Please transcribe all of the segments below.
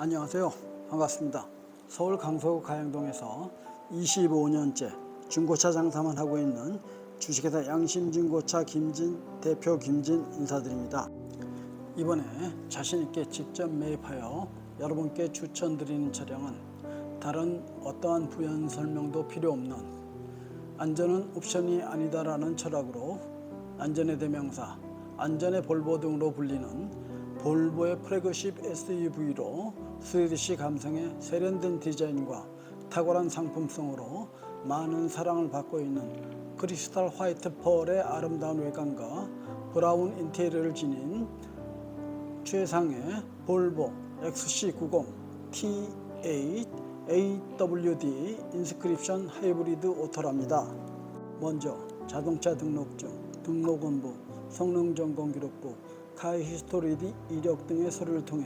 안녕하세요. 반갑습니다. 서울 강서구 가양동에서 25년째 중고차 장사만 하고 있는 주식회사 양심중고차 김진 대표 김진 인사드립니다. 이번에 자신 있게 직접 매입하여 여러분께 추천드리는 차량은 다른 어떠한 부연 설명도 필요 없는 안전은 옵션이 아니다라는 철학으로 안전의 대명사, 안전의 볼보 등으로 불리는 볼보의 플래그십 SUV로 스위디시 감성의 세련된 디자인과 탁월한 상품성으로 많은 사랑을 받고 있는 크리스탈 화이트 펄의 아름다운 외관과 브라운 인테리어를 지닌 최상의 볼보 XC90 T8 AWD 인스크립션 하이브리드 오토랍니다. 먼저 자동차 등록증, 등록원부, 성능 점검 기록부, 카이 히스토리 이력 등의 서류를 통해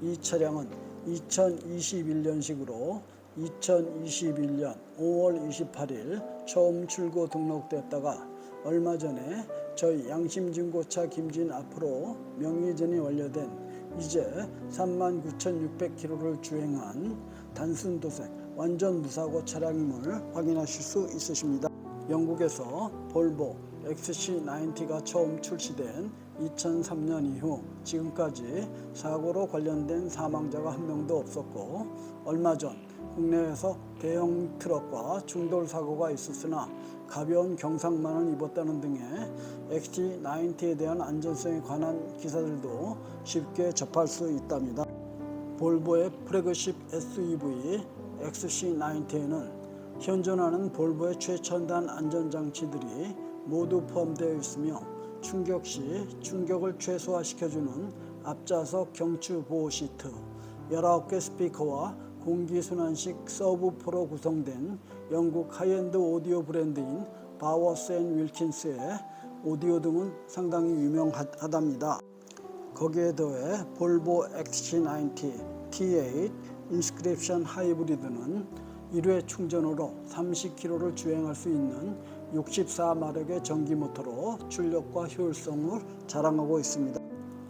이 차량은 2021년식으로 2021년 5월 28일 처음 출고 등록됐다가 얼마 전에 저희 양심중고차 김진 앞으로 명의전이 완료된 이제 39,600km를 주행한 단순 도색 완전 무사고 차량임을 확인하실 수 있으십니다. 영국에서 볼보 XC90가 처음 출시된 2003년 이후 지금까지 사고로 관련된 사망자가 한 명도 없었고 얼마 전 국내에서 대형 트럭과 충돌 사고가 있었으나 가벼운 경상만을 입었다는 등의 XC90에 대한 안전성에 관한 기사들도 쉽게 접할 수 있답니다. 볼보의 플래그십 SUV XC90에는 현존하는 볼보의 최첨단 안전장치들이 모두 포함되어 있으며 충격 시 충격을 최소화시켜주는 앞좌석 경추 보호 시트, 19개 스피커와 공기순환식 서브프로 구성된 영국 하이엔드 오디오 브랜드인 바워스 앤 윌킨스의 오디오 등은 상당히 유명하답니다. 거기에 더해 볼보 XC90 T8 인스크립션 하이브리드는 1회 충전으로 30km를 주행할 수 있는 64마력의 전기 모터로 출력과 효율성을 자랑하고 있습니다.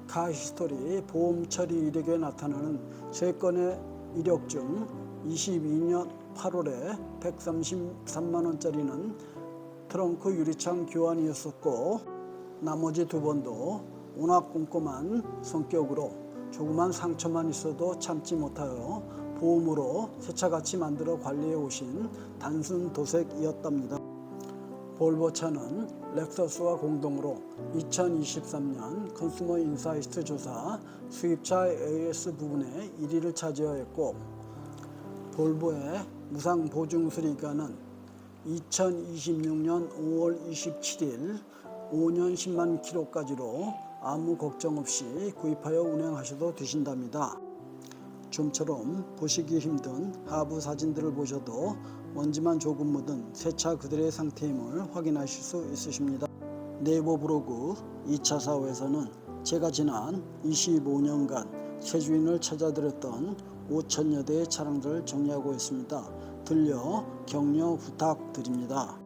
카 히스토리 보험 처리 이력에 나타나는 세 건의 이력 중 22년 8월에 133만 원짜리는 트렁크 유리창 교환이었었고 나머지 두 번도 워낙 꼼꼼한 성격으로 조그만 상처만 있어도 참지 못하여 보험으로 새차같이 만들어 관리해 오신 단순 도색이었답니다. 볼보차는 렉서스와 공동으로 2023년 컨슈머 인사이트 조사 수입차 AS 부분에 1위를 차지하였고 볼보의 무상 보증 수리가는 2026년 5월 27일 5년 10만 킬로까지로 아무 걱정 없이 구입하여 운행하셔도 되신답니다. 좀처럼 보시기 힘든 하부 사진들을 보셔도 먼지만 조금 묻은 새차 그들의 상태임을 확인하실 수 있으십니다. 네이버 브로그 2차 사업에서는 제가 지난 25년간 새 주인을 찾아드렸던 5천여 대의 차량들을 정리하고 있습니다. 들려 격려 부탁드립니다.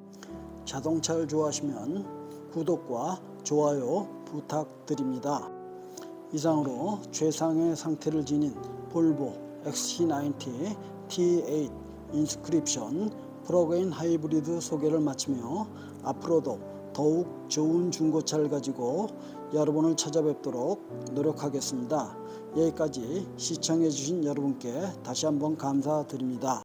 자동차를 좋아하시면 구독과 좋아요 부탁드립니다. 이상으로 최상의 상태를 지닌 볼보 XC90 T8 인스크립션 플러그인 하이브리드 소개를 마치며 앞으로도 더욱 좋은 중고차를 가지고 여러분을 찾아뵙도록 노력하겠습니다. 여기까지 시청해 주신 여러분께 다시 한번 감사드립니다.